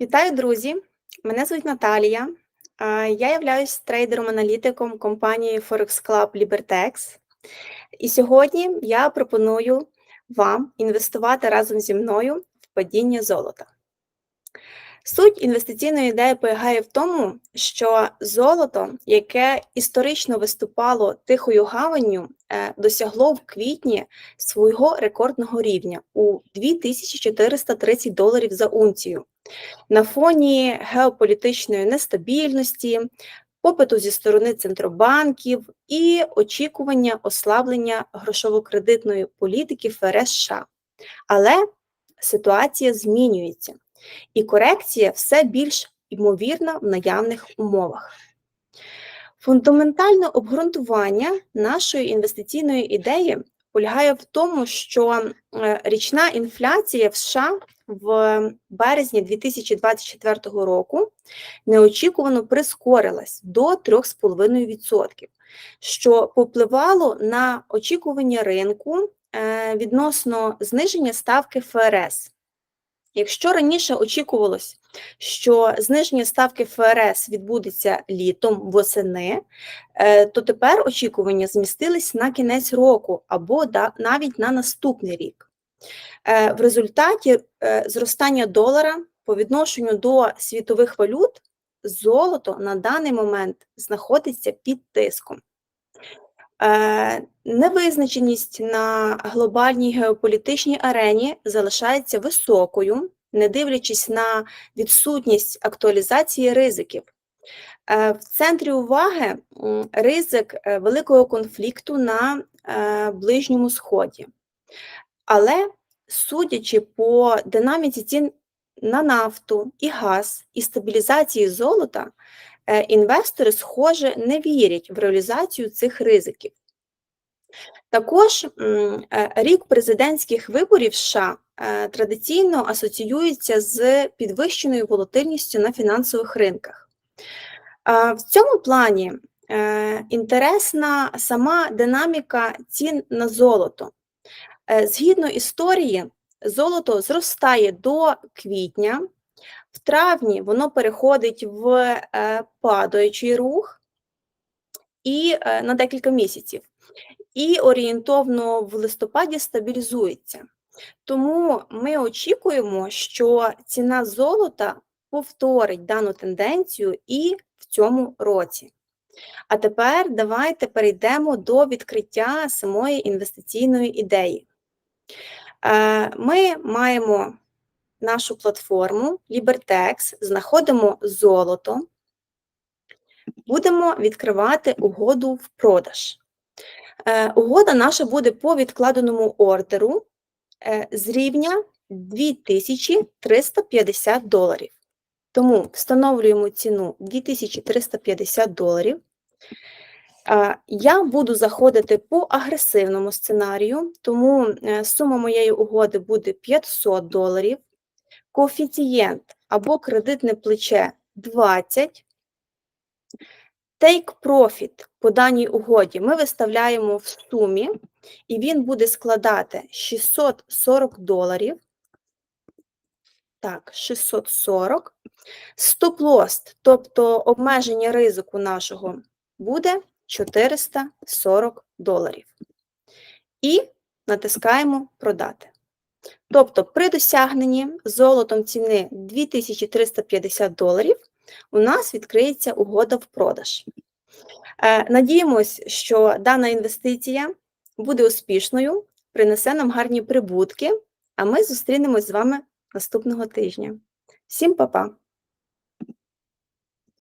Вітаю, друзі! Мене звуть Наталія. Я являюсь трейдером-аналітиком компанії Forex Club Libertex. І сьогодні я пропоную вам інвестувати разом зі мною в падіння золота. Суть інвестиційної ідеї полягає в тому, що золото, яке історично виступало тихою гаванню, е, досягло в квітні свого рекордного рівня у 2430 доларів за унцію. На фоні геополітичної нестабільності, попиту зі сторони центробанків і очікування ослаблення грошово-кредитної політики ФРС США. Але ситуація змінюється і корекція все більш ймовірна в наявних умовах. Фундаментальне обґрунтування нашої інвестиційної ідеї полягає в тому, що е, річна інфляція в США в березні 2024 року неочікувано прискорилась до 3,5%, що попливало на очікування ринку е, відносно зниження ставки ФРС. Якщо раніше очікувалось, що зниження ставки ФРС відбудеться літом восени, е, то тепер очікування змістились на кінець року або навіть на наступний рік. Е, в результаті е, зростання долара по відношенню до світових валют золото на даний момент знаходиться під тиском. Невизначеність на глобальній геополітичній арені залишається високою, не дивлячись на відсутність актуалізації ризиків. Е, в центрі уваги ризик е, великого конфлікту на е, Ближньому Сході. Але, судячи по динаміці цін на нафту і газ і стабілізації золота, інвестори, схоже, не вірять в реалізацію цих ризиків. Також е, рік президентських виборів США е, традиційно асоціюється з підвищеною волатильністю на фінансових ринках. В цьому плані е, інтересна сама динаміка цін на золото. Згідно історії, золото зростає до квітня, в травні воно переходить в падаючий рух і на декілька місяців і орієнтовно в листопаді стабілізується. Тому ми очікуємо, що ціна золота повторить дану тенденцію і в цьому році. А тепер давайте перейдемо до відкриття самої інвестиційної ідеї. Е, ми маємо нашу платформу Libertex, знаходимо золото, будемо відкривати угоду в продаж. Е, угода наша буде по відкладеному ордеру е, з рівня 2350 доларів. Тому встановлюємо ціну 2350 доларів. Е, я буду заходити по агресивному сценарію, тому сума моєї угоди буде 500 доларів. Коефіцієнт або кредитне плече 20. Take Profit по даній угоді ми виставляємо в сумі, і він буде складати 640 доларів. Так, 640. Стоп-лост, тобто обмеження ризику нашого, буде 440 доларів. І натискаємо продати. Тобто, при досягненні золотом ціни 2350 доларів у нас відкриється угода в продаж. Е, надіємось, що дана інвестиція буде успішною, принесе нам гарні прибутки, а ми зустрінемось з вами наступного тижня. Всім па-па!